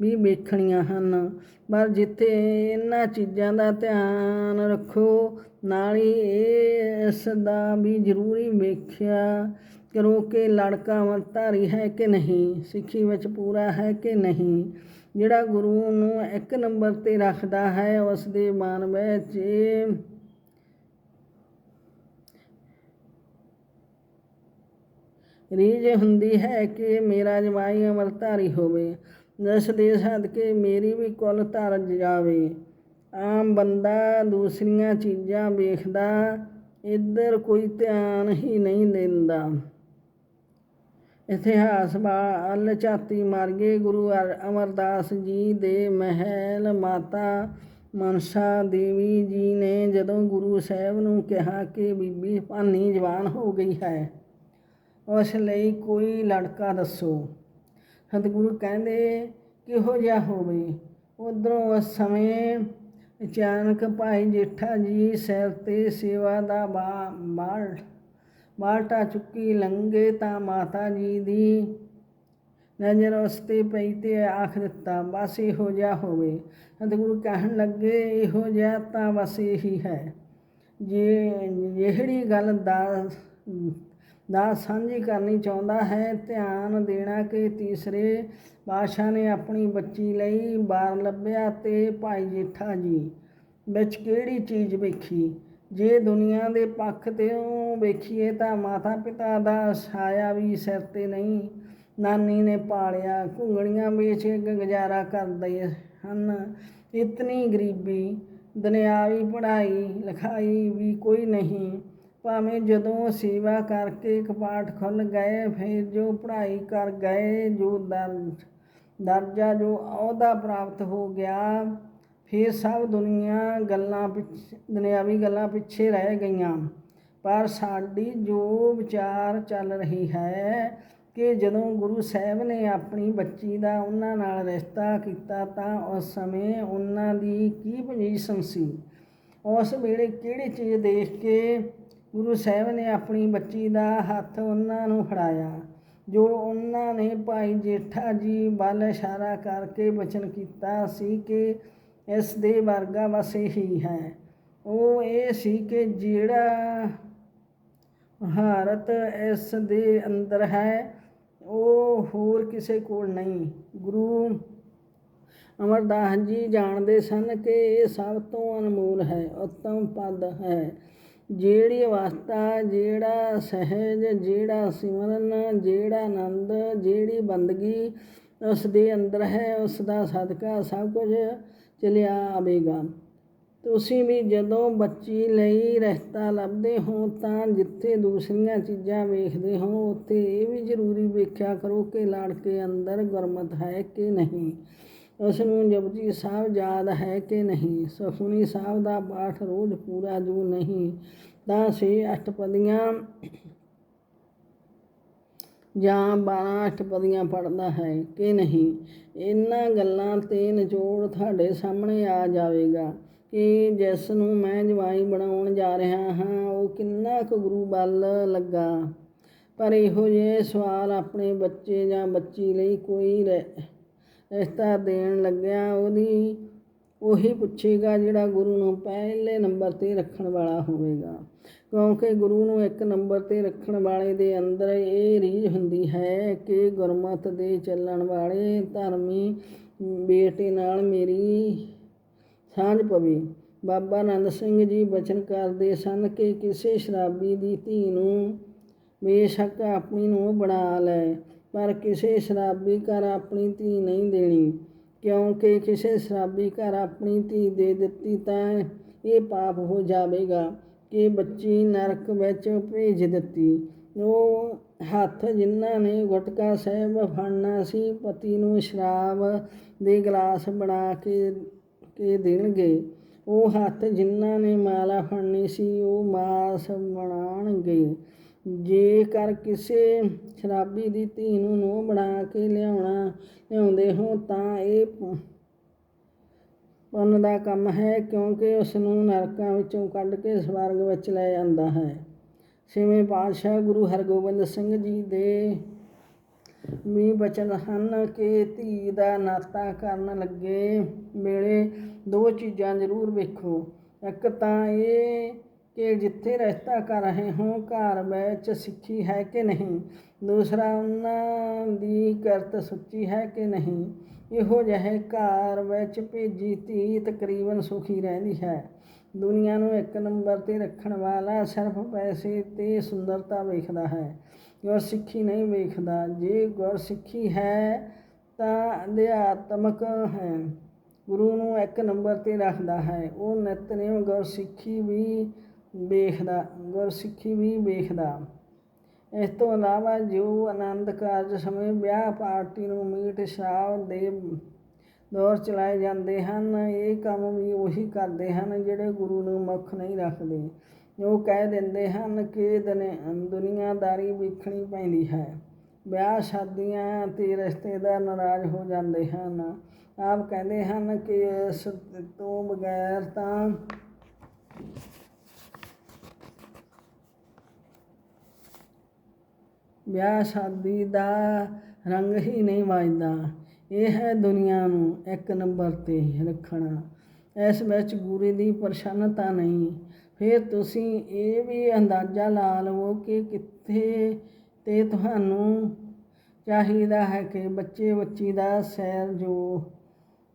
ਵੀ ਵੇਖਣੀਆਂ ਹਨ। ਪਰ ਜਿੱਥੇ ਇਹਨਾਂ ਚੀਜ਼ਾਂ ਦਾ ਧਿਆਨ ਰੱਖੋ, ਨਾਲ ਹੀ ਇਹ ਇਸ ਦਾ ਵੀ ਜ਼ਰੂਰੀ ਵੇਖਿਆ ਕਰੋ ਕਿ ਲੜਕਾ ਅਮਰਧਾਰੀ ਹੈ ਕਿ ਨਹੀਂ, ਸਿੱਖੀ ਵਿੱਚ ਪੂਰਾ ਹੈ ਕਿ ਨਹੀਂ। ਜਿਹੜਾ ਗੁਰੂ ਨੂੰ ਇੱਕ ਨੰਬਰ ਤੇ ਰੱਖਦਾ ਹੈ ਉਸ ਦੇ ਮਨ ਵਿੱਚ ਰੀਝ ਹੁੰਦੀ ਹੈ ਕਿ ਮੇਰਾ ਜਵਾਈ ਅਮਰਧਾਰੀ ਹੋਵੇ। ਜਿਸ ਦੇ ਸਦਕੇ ਮੇਰੀ ਵੀ ਕੁੱਲ ਧਰ ਜਾਵੇ। ਆਮ ਬੰਦਾ ਦੂਸਰੀਆਂ ਚੀਜ਼ਾਂ ਵੇਖਦਾ, ਇੱਧਰ ਕੋਈ ਧਿਆਨ ਹੀ ਨਹੀਂ ਦਿੰਦਾ। ਇਤਿਹਾਸ ਵੱਲ ਝਾਤੀ ਮਾਰ ਗਏ ਗੁਰੂ ਅਰ- ਅਮਰਦਾਸ ਜੀ ਦੇ ਮਹਿਲ ਮਾਤਾ ਮਨਸਾ ਦੇਵੀ ਜੀ ਨੇ ਜਦੋਂ ਗੁਰੂ ਸਾਹਿਬ ਨੂੰ ਕਿਹਾ ਕਿ ਬੀਬੀ, ਭਾਨੀ ਜਵਾਨ ਹੋ ਗਈ ਹੈ, ਉਸ ਲਈ ਕੋਈ ਲੜਕਾ ਦੱਸੋ। ਸਤਿਗੁਰੂ ਕਹਿੰਦੇ ਕਿਹੋ ਜਿਹਾ ਹੋਵੇ? ਉਧਰੋਂ ਉਸ ਸਮੇਂ ਅਚਾਨਕ ਭਾਈ ਜੇਠਾ ਜੀ ਸਿਰ ਤੇ ਸੇਵਾ ਦਾ ਬਾਲ, ਬਾਲਟਾ ਚੁੱਕੀ ਲੰਗੇ ਤਾਂ ਮਾਤਾ ਜੀ ਦੀ ਨਜ਼ਰ ਉਸ ਤੇ ਪਈ ਤੇ ਆਖ ਦਿੱਤਾ, ਬਸ ਇਹੋ ਜਿਹਾ ਹੋਵੇ। ਸਤਿਗੁਰੂ ਕਹਿਣ ਲੱਗੇ, ਇਹੋ ਜਿਹਾ ਤਾਂ ਬਸ ਇਹੀ ਹੈ। ਜੇ, ਜਿਹੜੀ ਗੱਲ ਦਾ ਦਾ ਸਾਂਝੀ ਕਰਨੀ ਚਾਹੁੰਦਾ ਹੈ। ਧਿਆਨ ਦੇਣਾ ਕਿ ਤੀਸਰੇ ਪਾਤਸ਼ਾਹ ਨੇ ਆਪਣੀ ਬੱਚੀ ਲਈ ਬਾਰ ਲੱਭਿਆ ਤੇ ਭਾਈ ਜੇਠਾ ਜੀ ਵਿੱਚ ਕਿਹੜੀ ਚੀਜ਼ ਵੇਖੀ? ਜੇ ਦੁਨੀਆ ਦੇ ਪੱਖ ਤੇ ਵੇਖੀਏ ਤਾਂ ਮਾਤਾ ਪਿਤਾ ਦਾ ਸਾਇਆ ਵੀ ਸਿਰ ਤੇ ਨਹੀਂ। ਨਾਨੀ ਨੇ ਪਾਲਿਆ, ਘੁੰਗਣੀਆਂ ਵੇਚ ਕੇ ਗੁਜ਼ਾਰਾ ਕਰਦੇ ਹਨ। ਇਤਨੀ ਗਰੀਬੀ, ਦੁਨਿਆਵੀ ਪੜ੍ਹਾਈ, ਲਿਖਾਈ ਵੀ ਕੋਈ ਨਹੀਂ। ਭਾਵੇਂ ਜਦੋਂ ਸੇਵਾ ਕਰਕੇ ਕਪਾਟ ਖੁੱਲ ਗਏ, ਫਿਰ ਜੋ ਪੜ੍ਹਾਈ ਕਰ ਗਏ, ਜੋ ਦਰ ਦਰਜਾ ਜੋ ਅਹੁਦਾ ਪ੍ਰਾਪਤ ਹੋ ਗਿਆ, ਫਿਰ ਸਭ ਦੁਨੀਆ ਗੱਲਾਂ ਪਿੱਛੇ, ਦੁਨਿਆਵੀ ਗੱਲਾਂ ਪਿੱਛੇ ਰਹਿ ਗਈਆਂ। ਪਰ ਸਾਡੀ ਜੋ ਵਿਚਾਰ ਚੱਲ ਰਹੀ ਹੈ ਕਿ ਜਦੋਂ ਗੁਰੂ ਸਾਹਿਬ ਨੇ ਆਪਣੀ ਬੱਚੀ ਦਾ ਉਹਨਾਂ ਨਾਲ ਰਿਸ਼ਤਾ ਕੀਤਾ, ਤਾਂ ਉਸ ਸਮੇਂ ਉਹਨਾਂ ਦੀ ਕੀ ਪੋਜੀਸ਼ਨ ਸੀ? ਉਸ ਵੇਲੇ ਕਿਹੜੀ ਚੀਜ਼ ਦੇਖ ਕੇ ਗੁਰੂ ਸਾਹਿਬ ਨੇ ਆਪਣੀ ਬੱਚੀ ਦਾ ਹੱਥ ਉਹਨਾਂ ਨੂੰ ਫੜਾਇਆ, ਜੋ ਉਹਨਾਂ ਨੇ ਭਾਈ ਜੇਠਾ ਜੀ ਵੱਲ ਇਸ਼ਾਰਾ ਕਰਕੇ ਬਚਨ ਕੀਤਾ ਸੀ ਕਿ ਇਸ ਦੇ ਵਰਗਾ ਬਸ ਇਹੀ ਹੈ। ਉਹ ਇਹ ਸੀ ਕਿ ਜਿਹੜਾ ਮਹਾਰਤ ਇਸ ਦੇ ਅੰਦਰ ਹੈ, ਉਹ ਹੋਰ ਕਿਸੇ ਕੋਲ ਨਹੀਂ। ਗੁਰੂ ਅਮਰਦਾਸ ਜੀ ਜਾਣਦੇ ਸਨ ਕਿ ਇਹ ਸਭ ਤੋਂ ਅਨਮੋਲ ਹੈ, ਉਤਮ ਪਦ ਹੈ। ਜਿਹੜੀ ਅਵਸਥਾ, ਜਿਹੜਾ ਸਹਿਜ, ਜਿਹੜਾ ਸਿਮਰਨ, ਜਿਹੜਾ ਆਨੰਦ, ਜਿਹੜੀ ਬੰਦਗੀ ਉਸ ਦੇ ਅੰਦਰ ਹੈ ਉਸ ਦਾ ਸਦਕਾ ਸਭ ਕੁਝ ਚਲਿਆ ਆਵੇਗਾ। ਤੁਸੀਂ ਵੀ ਜਦੋਂ ਬੱਚੀ ਲਈ ਰਸਤਾ ਲੱਭਦੇ ਹੋ ਤਾਂ ਜਿੱਥੇ ਦੂਸਰੀਆਂ ਚੀਜ਼ਾਂ ਵੇਖਦੇ ਹੋ, ਉੱਥੇ ਇਹ ਵੀ ਜ਼ਰੂਰੀ ਵੇਖਿਆ ਕਰੋ ਕਿ ਲੜਕੇ ਅੰਦਰ ਗੁਰਮਤ ਹੈ ਕਿ ਨਹੀਂ। ਉਸ ਨੂੰ ਜਪਜੀ ਸਾਹਿਬ ਯਾਦ ਹੈ ਕਿ ਨਹੀਂ? ਸੁਖਮਨੀ ਸਾਹਿਬ ਦਾ ਪਾਠ ਰੋਜ਼ ਪੂਰਾ ਜੂ ਨਹੀਂ, ਤਾਂ ਛੇ ਅਸ਼ਟਪਦੀਆਂ ਜਾਂ 12 ਅਸ਼ਟਪਦੀਆਂ ਪੜ੍ਹਦਾ ਹੈ ਕਿ ਨਹੀਂ? ਇਹਨਾਂ ਗੱਲਾਂ ਤੇ ਨਿਚੋੜ ਤੁਹਾਡੇ ਸਾਹਮਣੇ ਆ ਜਾਵੇਗਾ ਕਿ ਜਿਸ ਨੂੰ ਮੈਂ ਜਵਾਈ ਬਣਾਉਣ ਜਾ ਰਿਹਾ ਹਾਂ, ਉਹ ਕਿੰਨਾ ਕੁ ਗੁਰੂ ਵੱਲ ਲੱਗਾ? ਪਰ ਇਹੋ ਜਿਹੇ ਸਵਾਲ ਆਪਣੇ ਬੱਚੇ ਜਾਂ ਬੱਚੀ ਲਈ ਕੋਈ ਰ- ਰਿਸ਼ਤਾ ਦੇਣ ਲੱਗਿਆ, ਉਹਦੀ ਉਹੀ ਪੁੱਛੇਗਾ ਜਿਹੜਾ ਗੁਰੂ ਨੂੰ ਪਹਿਲੇ ਨੰਬਰ ਤੇ ਰੱਖਣ ਵਾਲਾ ਹੋਵੇਗਾ। ਕਿਉਂਕਿ ਗੁਰੂ ਨੂੰ ਇੱਕ ਨੰਬਰ ਤੇ ਰੱਖਣ ਵਾਲੇ ਦੇ ਅੰਦਰ ਇਹ ਰੀਝ ਹੁੰਦੀ ਹੈ ਕਿ ਗੁਰਮਤ ਦੇ ਚੱਲਣ ਵਾਲੇ ਧਰਮੀ ਬੇਟੇ ਨਾਲ ਮੇਰੀ ਸਾਂਝ ਪਵੇ। ਬਾਬਾ ਆਨੰਦ ਸਿੰਘ ਜੀ ਬਚਨ ਕਰਦੇ ਸਨ ਕਿ ਕਿਸੇ ਸ਼ਰਾਬੀ ਦੀ ਧੀ ਨੂੰ ਬੇਸ਼ੱਕ ਆਪਣੀ ਨੂੰ ਬਣਾ ਲੈ। ਪਰ ਕਿਸੇ ਸ਼ਰਾਬੀ ਘਰ ਆਪਣੀ ਧੀ ਨਹੀਂ ਦੇਣੀ। ਕਿਉਂਕਿ ਕਿਸੇ ਸ਼ਰਾਬੀ ਘਰ ਆਪਣੀ ਧੀ ਦੇ ਦਿੱਤੀ ਤਾਂ ਇਹ ਪਾਪ ਹੋ ਜਾਵੇਗਾ ਕਿ ਬੱਚੀ ਨਰਕ ਵਿੱਚ ਭੇਜ ਦਿੱਤੀ। ਉਹ ਹੱਥ ਜਿਨ੍ਹਾਂ ਨੇ ਗੁਟਕਾ ਸਾਹਿਬ ਫੜਨਾ ਸੀ, ਪਤੀ ਨੂੰ ਸ਼ਰਾਬ ਦੇ ਗਲਾਸ ਬਣਾ ਕੇ ਕੇ ਦੇਣਗੇ। ਉਹ ਹੱਥ ਜਿਨ੍ਹਾਂ ਨੇ ਮਾਲਾ ਫੜਨੀ ਸੀ, ਉਹ ਮਾਸ ਬਣਾਉਣਗੇ। ਜੇਕਰ ਕਿਸੇ ਸ਼ਰਾਬੀ ਦੀ ਧੀ ਨੂੰ ਨੂੰਹ ਬਣਾ ਕੇ ਲਿਆਉਣਾ, ਲਿਆਉਂਦੇ ਹੋ ਤਾਂ ਇਹ ਪੁੰਨ ਦਾ ਕੰਮ ਹੈ ਕਿਉਂਕਿ ਉਸ ਨੂੰ ਨਰਕਾਂ ਵਿੱਚੋਂ ਕੱਢ ਕੇ ਸਵਰਗ ਵਿੱਚ ਲੈ ਜਾਂਦਾ ਹੈ। ਛੇਵੇਂ ਪਾਤਸ਼ਾਹ ਗੁਰੂ ਹਰਗੋਬਿੰਦ ਸਿੰਘ ਜੀ ਦੇ ਵੀ ਬਚਨ ਹਨ ਕਿ ਧੀ ਦਾ ਨਾਤਾ ਕਰਨ ਲੱਗੇ ਵੇਲੇ ਦੋ ਚੀਜ਼ਾਂ ਜ਼ਰੂਰ ਵੇਖੋ। ਇੱਕ ਤਾਂ ਇਹ ਕਿ ਜਿੱਥੇ ਰਸਤਾ ਕਰ ਰਹੇ ਹੋ, ਘਰ ਵਿੱਚ ਸਿੱਖੀ ਹੈ ਕਿ ਨਹੀਂ? ਦੂਸਰਾ, ਉਹਨਾਂ ਦੀ ਕਰਤ ਸੁੱਚੀ ਹੈ ਕਿ ਨਹੀਂ? ਇਹੋ ਜਿਹੇ ਘਰ ਵਿੱਚ ਭੇਜੀ ਧੀ ਤਕਰੀਬਨ ਸੁਖੀ ਰਹਿੰਦੀ ਹੈ। ਦੁਨੀਆ ਨੂੰ ਇੱਕ ਨੰਬਰ ਤੇ ਰੱਖਣ ਵਾਲਾ ਸਿਰਫ ਪੈਸੇ ਤੇ ਸੁੰਦਰਤਾ ਵੇਖਦਾ ਹੈ। ਗੁਰਸਿੱਖੀ ਨਹੀਂ ਵੇਖਦਾ। ਜੇ ਗੁਰਸਿੱਖੀ ਹੈ ਤਾਂ ਅਧਿਆਤਮਕ ਹੈ। ਗੁਰੂ ਨੂੰ ਇੱਕ ਨੰਬਰ ਤੇ ਰੱਖਦਾ ਹੈ। ਉਹ ਨਿਤਨੇਮ ਗੁਰਸਿੱਖੀ ਵੀ ਵੇਖਦਾ ਗੁਰਸਿੱਖੀ ਵੀ ਵੇਖਦਾ। ਇਸ ਤੋਂ ਇਲਾਵਾ ਜੋ ਆਨੰਦ ਕਾਰਜ ਸਮੇਂ ਵਿਆਹ ਪਾਰਟੀ ਨੂੰ ਮੀਟ ਸ਼ਰਾਬ ਦੇ ਦੌਰ ਚਲਾਏ ਜਾਂਦੇ ਹਨ, ਇਹ ਕੰਮ ਵੀ ਉਹੀ ਕਰਦੇ ਹਨ ਜਿਹੜੇ ਗੁਰੂ ਨੂੰ ਮੁੱਖ ਨਹੀਂ ਰੱਖਦੇ। ਉਹ ਕਹਿ ਦਿੰਦੇ ਹਨ ਕਿ ਦੁਨੀਆਦਾਰੀ ਵੇਖਣੀ ਪੈਂਦੀ ਹੈ। ਵਿਆਹ ਸ਼ਾਦੀਆਂ ਤੇ ਰਿਸ਼ਤੇਦਾਰ ਨਾਰਾਜ਼ ਹੋ ਜਾਂਦੇ ਹਨ। ਆਪ ਕਹਿੰਦੇ ਹਨ ਕਿ ਇਸ ਤੋਂ ਬਗੈਰ ਤਾਂ ਵਿਆਹ ਸ਼ਾਦੀ ਦਾ ਰੰਗ ਹੀ ਨਹੀਂ ਵੱਜਦਾ। ਇਹ ਹੈ ਦੁਨੀਆ ਨੂੰ ਇੱਕ ਨੰਬਰ ਤੇ ਰੱਖਣਾ। ਇਸ ਵਿੱਚ ਗੁਰੂ ਦੀ ਪ੍ਰਸੰਨਤਾ ਨਹੀਂ। ਫਿਰ ਤੁਸੀਂ ਇਹ ਵੀ ਅੰਦਾਜ਼ਾ ਲਾ ਲਵੋ ਕਿ ਕਿੱਥੇ ਤੇ ਤੁਹਾਨੂੰ ਚਾਹੀਦਾ ਹੈ ਕਿ ਬੱਚੇ ਬੱਚੀ ਦਾ ਸੈਰ ਜੋ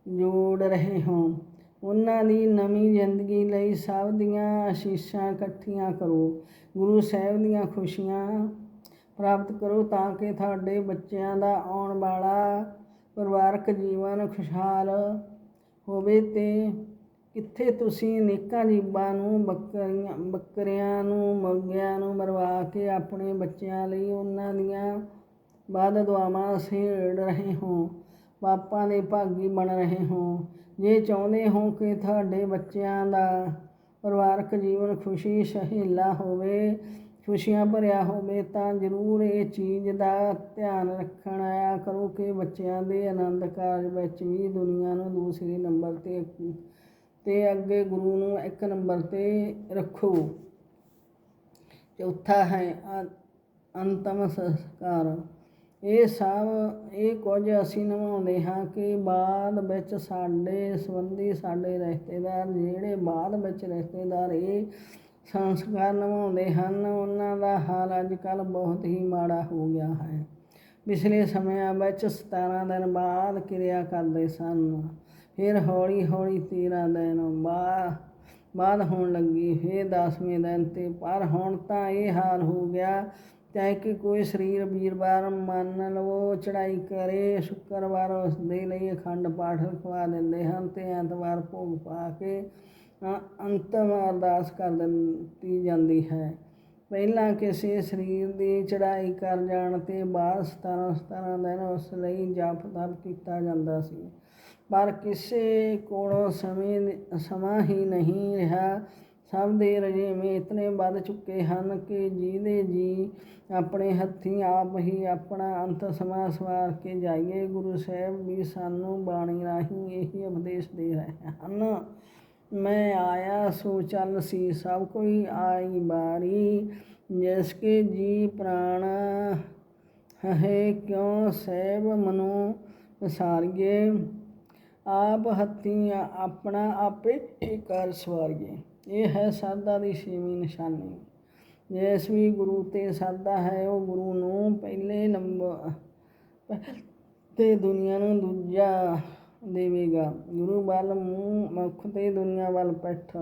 ਜੋੜ ਰਹੇ ਹੋ ਉਹਨਾਂ ਦੀ ਨਵੀਂ ਜ਼ਿੰਦਗੀ ਲਈ ਸਭ ਦੀਆਂ ਆਸ਼ੀਸ਼ਾਂ ਇਕੱਠੀਆਂ ਕਰੋ। ਗੁਰੂ ਸਾਹਿਬ ਦੀਆਂ ਖੁਸ਼ੀਆਂ ਪ੍ਰਾਪਤ ਕਰੋ ਤਾਂ ਕਿ ਤੁਹਾਡੇ ਬੱਚਿਆਂ ਦਾ ਆਉਣ ਵਾਲਾ ਪਰਿਵਾਰਕ ਜੀਵਨ ਖੁਸ਼ਹਾਲ ਹੋਵੇ ਤੇ ਕਿੱਥੇ ਤੁਸੀਂ ਨੇਕਾਂ ਜੀਬਾਂ ਨੂੰ, ਬੱਕਰੀਆਂ, ਬੱਕਰਿਆਂ ਨੂੰ ਮੁਰਗਿਆਂ ਨੂੰ ਮਰਵਾ ਕੇ ਆਪਣੇ ਬੱਚਿਆਂ ਲਈ ਉਹਨਾਂ ਦੀਆਂ ਬਾਦ ਦੁਆਵਾਂ ਸੇੜ ਰਹੇ ਹੋ, ਪਾਪਾਂ ਦੇ ਭਾਗੀ ਬਣ ਰਹੇ ਹੋ। ਜੇ ਚਾਹੁੰਦੇ ਹੋ ਕਿ ਤੁਹਾਡੇ ਬੱਚਿਆਂ ਦਾ ਪਰਿਵਾਰਕ ਜੀਵਨ ਖੁਸ਼ੀ, ਸਹੀਲਾ ਹੋਵੇ ਖੁਸ਼ੀਆਂ ਭਰਿਆ ਹੋਵੇ ਤਾਂ ਜ਼ਰੂਰ ਇਹ ਚੀਜ਼ ਦਾ ਧਿਆਨ ਰੱਖਣ। ਆਇਆ ਕਰੋ ਕਿ ਬੱਚਿਆਂ ਦੇ ਆਨੰਦ ਕਾਰਜ ਵਿੱਚ ਵੀ ਦੁਨੀਆ ਨੂੰ ਦੂਸਰੇ ਨੰਬਰ ਤੇ ਤੇ ਅੱਗੇ ਗੁਰੂ ਨੂੰ ਇੱਕ ਨੰਬਰ ਤੇ ਰੱਖੋ। ਚੌਥਾ ਹੈ ਅੰਤਮ ਸੰਸਕਾਰ। ਇਹ ਸਭ, ਇਹ ਕੁਝ ਅਸੀਂ ਨਿਭਾਉਂਦੇ ਹਾਂ ਕਿ ਬਾਅਦ ਵਿੱਚ ਸਾਡੇ ਸੰਬੰਧੀ ਸਾਡੇ ਰਿਸ਼ਤੇਦਾਰ ਜਿਹੜੇ ਬਾਅਦ ਵਿੱਚ ਰਿਸ਼ਤੇਦਾਰ ਇਹ ਸੰਸਕਾਰ ਨਿਭਾਉਂਦੇ ਹਨ, ਉਹਨਾਂ ਦਾ ਹਾਲ ਅੱਜ ਕੱਲ੍ਹ ਬਹੁਤ ਹੀ ਮਾੜਾ ਹੋ ਗਿਆ ਹੈ। ਪਿਛਲੇ ਸਮਿਆਂ ਵਿੱਚ 17 ਦਿਨ ਬਾਅਦ ਕਿਰਿਆ ਕਰਦੇ ਸਨ, ਫਿਰ ਹੌਲੀ ਹੌਲੀ 13 ਦਿਨ ਬਾਅਦ ਬਾਅਦ ਹੋਣ ਲੱਗੀ, ਫਿਰ 10ਵੇਂ ਦਿਨ ਤੇ, ਪਰ ਹੁਣ ਤਾਂ ਇਹ ਹਾਲ ਹੋ ਗਿਆ ਚਾਹੇ ਕਿ ਕੋਈ ਸਰੀਰ ਵੀਰਵਾਰ ਮੰਨ ਲਵੋ ਚੜਾਈ ਕਰੇ, ਸ਼ੁੱਕਰਵਾਰ ਉਸ ਦੇ ਲਈ ਅਖੰਡ ਪਾਠ ਰਖਵਾ ਦਿੰਦੇ ਹਨ ਤੇ ਐਤਵਾਰ ਭੋਗ ਪਾ ਕੇ ਅੰਤਮ ਅਰਦਾਸ ਕਰ ਦਿੱਤੀ ਜਾਂਦੀ ਹੈ। ਪਹਿਲਾਂ ਕਿਸੇ ਸਰੀਰ ਦੀ ਚੜਾਈ ਕਰ ਜਾਣ ਤੇ ਬਾਅਦ 17 17 ਦਿਨ ਉਸ ਲਈ ਜਾਪ ਤਪ ਕੀਤਾ ਜਾਂਦਾ ਸੀ। ਪਰ ਕਿਸੇ ਕੋਲੋਂ ਸਮੇਂ ਸਮਾਂ ਹੀ ਨਹੀਂ ਰਿਹਾ। ਸਭ ਦੇ ਰਜੇਵੇਂ ਇਤਨੇ ਵੱਧ ਚੁੱਕੇ ਹਨ ਕਿ ਜਿਹਦੇ ਜੀ ਆਪਣੇ ਹੱਥੀਂ ਆਪ ਹੀ ਆਪਣਾ ਅੰਤ ਸਮਾਂ ਸਵਾਰ ਕੇ ਜਾਈਏ, ਗੁਰੂ ਸਾਹਿਬ ਵੀ ਸਾਨੂੰ ਬਾਣੀ ਰਾਹੀਂ ਇਹੀ ਉਪਦੇਸ਼ ਦੇ ਰਹੇ ਹਨ। ਮੈਂ ਆਇਆ ਸੋ ਚੱਲ ਸੀ, ਸਭ ਕੋਈ ਆਈ ਬਾਰੀ। ਜਿਸ ਕੇ ਜੀ ਪ੍ਰਾਣ ਹੈ ਕਿਉ ਸਹਿਬ ਮਨੋ ਵਿਸਾਰੀਏ? ਆਪ ਹੱਥੀਂ ਆਪਣਾ ਆਪੇ ਹੀ ਕਰ ਸਵਾਰੀਏ। ਇਹ ਹੈ ਸਾਦਾ ਦੀ ਛੇਵੀਂ ਨਿਸ਼ਾਨੀ। ਜਿਸ ਵੀ ਗੁਰੂ ਤੇ ਸਾਦਾ ਹੈ, ਉਹ ਗੁਰੂ ਨੂੰ ਪਹਿਲੇ ਨੰਬਰ ਤੇ ਦੁਨੀਆ ਨੂੰ ਦੂਜਾ ਦੇਵੇਗਾ। ਗੁਰੂ ਵੱਲ ਮੂੰਹ ਮੁਖ ਤੇ ਦੁਨੀਆ ਵੱਲ ਪਿੱਠ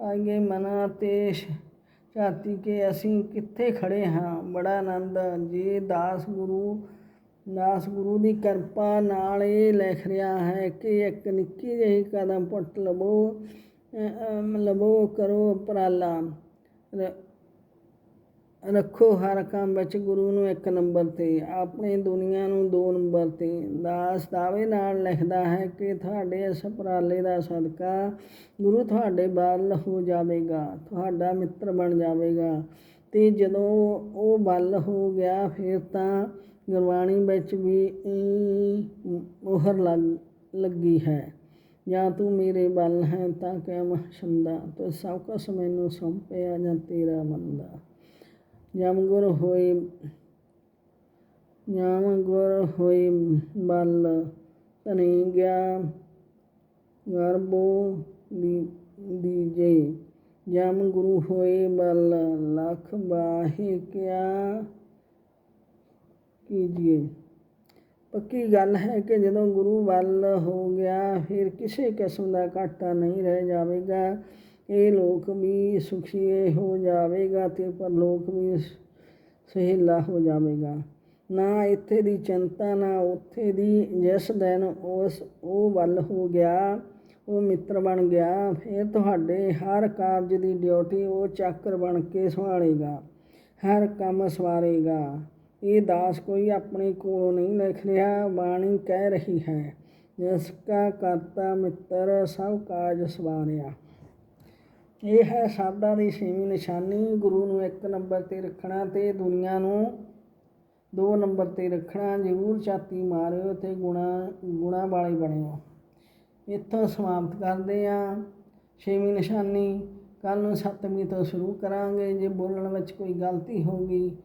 ਆਗੇ ਮਨਾ ਤੇ ਝਾਤੀ ਕੇ ਅਸੀਂ ਕਿੱਥੇ ਖੜੇ ਹਾਂ? ਬੜਾ ਆਨੰਦ ਜੀ ਦਾਸ ਗੁਰੂ ਦਾਸ ਗੁਰੂ ਦੀ ਕਿਰਪਾ ਨਾਲ ਇਹ ਲਿਖ ਰਿਹਾ ਹੈ ਕਿ ਇੱਕ ਨਿੱਕੀ ਜਿਹੀ ਕਦਮ ਪੁੱਟ ਲਵੋ ਲਵੋ, ਕਰੋ ਉਪਰਾਲਾ। ਰੱਖੋ ਹਰ ਕੰਮ ਵਿੱਚ ਗੁਰੂ ਨੂੰ ਇੱਕ ਨੰਬਰ ਤੇ, ਆਪਣੇ ਦੁਨੀਆ ਨੂੰ ਦੋ ਨੰਬਰ ਤੇ। ਦਾਸ ਦਾਵੇ ਨਾਲ ਲਿਖਦਾ ਹੈ ਕਿ ਤੁਹਾਡੇ ਇਸ ਉਪਰਾਲੇ ਦਾ ਸਦਕਾ ਗੁਰੂ ਤੁਹਾਡੇ ਵੱਲ ਹੋ ਜਾਵੇਗਾ, ਤੁਹਾਡਾ ਮਿੱਤਰ ਬਣ ਜਾਵੇਗਾ। ਤੇ ਜਦੋਂ ਉਹ ਬਲ ਹੋ ਗਿਆ, ਫਿਰ ਤਾਂ ਗੁਰਬਾਣੀ ਵਿੱਚ ਵੀ ਮੋਹਰ ਲੱਗ, ਲੱਗੀ ਹੈ। ਜਾਂ ਤੂੰ ਮੇਰੇ ਬਲ ਹੈ ਤਾਂ ਕਿਆ ਛੰਦਾ ਤੂੰ ਸਭ ਕੁਛ ਮੈਨੂੰ ਸੌਂਪਿਆ ਜਾਂ ਤੇਰਾ ਮੰਦਾ। ਜਮ ਗੁਰ ਹੋਏ ਜਮ ਗੁਰ ਹੋਏ ਬਲ ਤਨੀ ਗਿਆ ਗਰਬੋ ਦੀ ਦੀਜੇ ਜਮ ਗੁਰੂ ਹੋਏ ਬਲ ਲਖ ਬਾਹੇ ਕਿਆ ਕੀਜੀਏ ਪੱਕੀ ਗੱਲ ਹੈ ਕਿ ਜਦੋਂ ਗੁਰੂ ਵੱਲ ਹੋ ਗਿਆ ਫਿਰ ਕਿਸੇ ਕਿਸਮ ਦਾ ਘਾਟਾ ਨਹੀਂ ਰਹਿ ਜਾਵੇਗਾ ਇਹ ਲੋਕ ਵੀ ਸੁਖੀਏ ਹੋ ਜਾਵੇਗਾ ਤੇ ਪਰਲੋਕ ਵੀ ਸਹਿਲਾ ਹੋ ਜਾਵੇਗਾ। ਨਾ ਇੱਥੇ ਦੀ ਚਿੰਤਾ, ਨਾ ਉੱਥੇ ਦੀ ਜਿਸ ਦਿਨ ਉਸ ਉਹ ਵੱਲ ਹੋ ਗਿਆ, ਉਹ ਮਿੱਤਰ ਬਣ ਗਿਆ, ਫਿਰ ਤੁਹਾਡੇ ਹਰ ਕਾਰਜ ਦੀ ਡਿਊਟੀ ਉਹ ਚਾਕਰ ਬਣ ਕੇ ਸੰਭਾਲੇਗਾ, ਹਰ ਕੰਮ ਸਵਾਰੇਗਾ। ਇਹ ਦਾਸ ਕੋਈ ਆਪਣੇ ਕੋਲੋਂ ਨਹੀਂ ਲਿਖ ਰਿਹਾ, ਬਾਣੀ ਕਹਿ ਰਹੀ ਹੈ, ਜਿਸ ਕਾ ਕਰਤਾ ਮਿੱਤਰ ਸਭ ਕਾਜ ਸਵਾਰਿਆ। ਇਹ ਹੈ ਸਾਦਾ ਦੀ ਛੇਵੀਂ ਨਿਸ਼ਾਨੀ। ਗੁਰੂ ਨੂੰ ਇੱਕ ਨੰਬਰ ਤੇ ਰੱਖਣਾ ਤੇ ਦੁਨੀਆ ਨੂੰ ਦੋ ਨੰਬਰ ਤੇ ਰੱਖਣਾ। ਜ਼ਰੂਰ ਛਾਤੀ ਮਾਰਿਓ ਤੇ ਗੁਣਾ ਗੁਣਾ ਵਾਲੇ ਬਣਿਓ। ਇੱਥੋਂ ਸਮਾਪਤ ਕਰਦੇ ਹਾਂ ਛੇਵੀਂ ਨਿਸ਼ਾਨੀ। ਕੱਲ ਨੂੰ ਸੱਤਵੀਂ ਤੋਂ ਸ਼ੁਰੂ ਕਰਾਂਗੇ। ਜੇ ਬੋਲਣ ਵਿੱਚ ਕੋਈ ਗਲਤੀ ਹੋ ਗਈ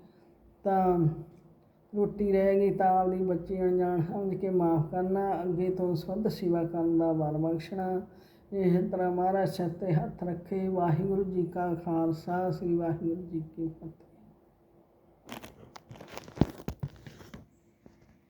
ਤਾਂ ਰੋਟੀ ਰਹਿ ਗਈ। ਤਾਂ ਆਪਦੀ ਬੱਚੀ ਅਣਜਾਣ ਸਮਝ ਕੇ ਮਾਫ ਕਰਨਾ। ਅੱਗੇ ਤੋਂ ਸੁੱਧ ਸੇਵਾ ਕਰਨ ਦਾ ਬਲ ਬਖਸ਼ਣਾ। ਇਹ ਤਰ੍ਹਾਂ ਮਹਾਰਾਜ ਸਿਰ ਤੇ ਹੱਥ ਰੱਖੇ, ਵਾਹਿਗੁਰੂ ਜੀ ਕਾ ਖਾਲਸਾ, ਸ੍ਰੀ ਵਾਹਿਗੁਰੂ ਜੀ ਕੀ ਫਤਿਹ।